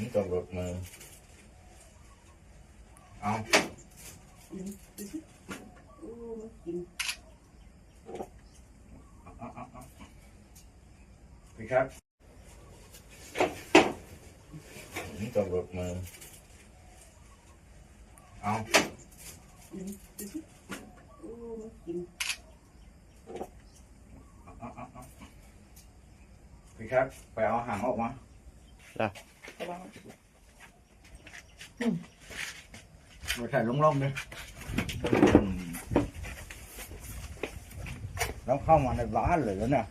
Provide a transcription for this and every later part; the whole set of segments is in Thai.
นี่ต้องหลุดมือเอาอืมดูสิโอ้มั นกินเอาเอาเอาพี่ครับนี่ต้องหลุดมือเอาอืมดูสิโอ้มันกินเอาเอาเอาเอาพี่ครับไปเอาหางออกมาระวังไปถ่ายลงๆเลยแล้วเข้ามาในบ้านเลยแล้วเนี่ย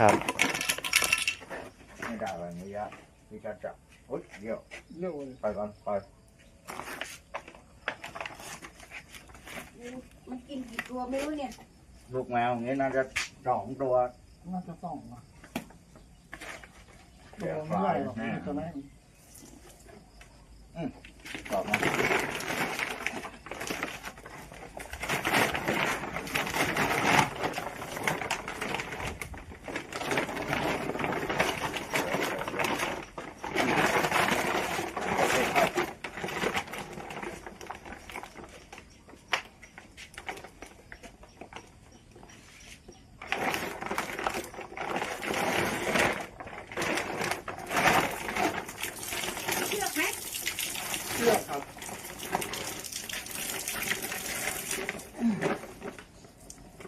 ครับ ไม่ได้แบบนี้ยะพี่จะจับโอ๊ยเดี๋ยวโยนไปก่อนไปมันกินกี่ตัวไม่รู้เนี่ย ลูกแมวอย่างนี้น่าจะสองตัวน่าจะส่องมา เดี๋ยวไม่ฟาใหญ่ยหรอกแน่ตัวแม่ ตอบมาเชือกไหม เชือกครับ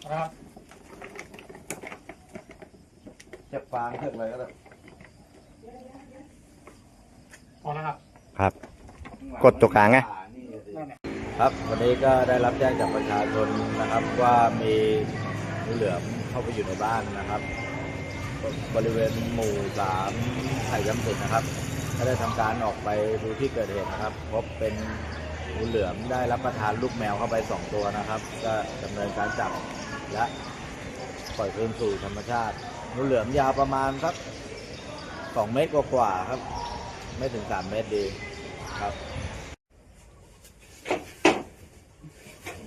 นะครับจะฟางเทือกเลยก็ได้พอแล้วครับ ครับ กดตัวกลางไงนั่นแหละครับวันนี้ก็ได้รับแจ้งจากประชาชนนะครับ ว่ามีงูเหลือมเข้าไปอยู่ในบ้านนะครับ บริเวณหมู่สามไผ่ย้ำสินนะครับก็ได้ทำการออกไปดูที่เกิดเหตุนะครับ พบเป็นงูเหลือมได้รับประทานลูกแมวเข้าไปสองตัวนะครับ ก็ดำเนินการจับ และปล่อยคืนสู่ธรรมชาติงูเหลือมยาวประมาณสักสองเมตรกว่าๆครับ ไม่ถึงสามเมตรดีครับ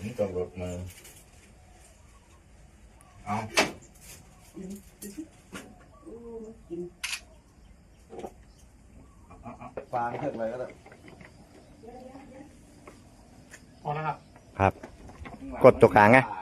นี่ต้องหลุดมือเอาอืมดูสิโอ้มันกินฟางเทือกเลยก็ได้พอแล้วครับ ครับ กดตัวกลางไงนั่นแหละ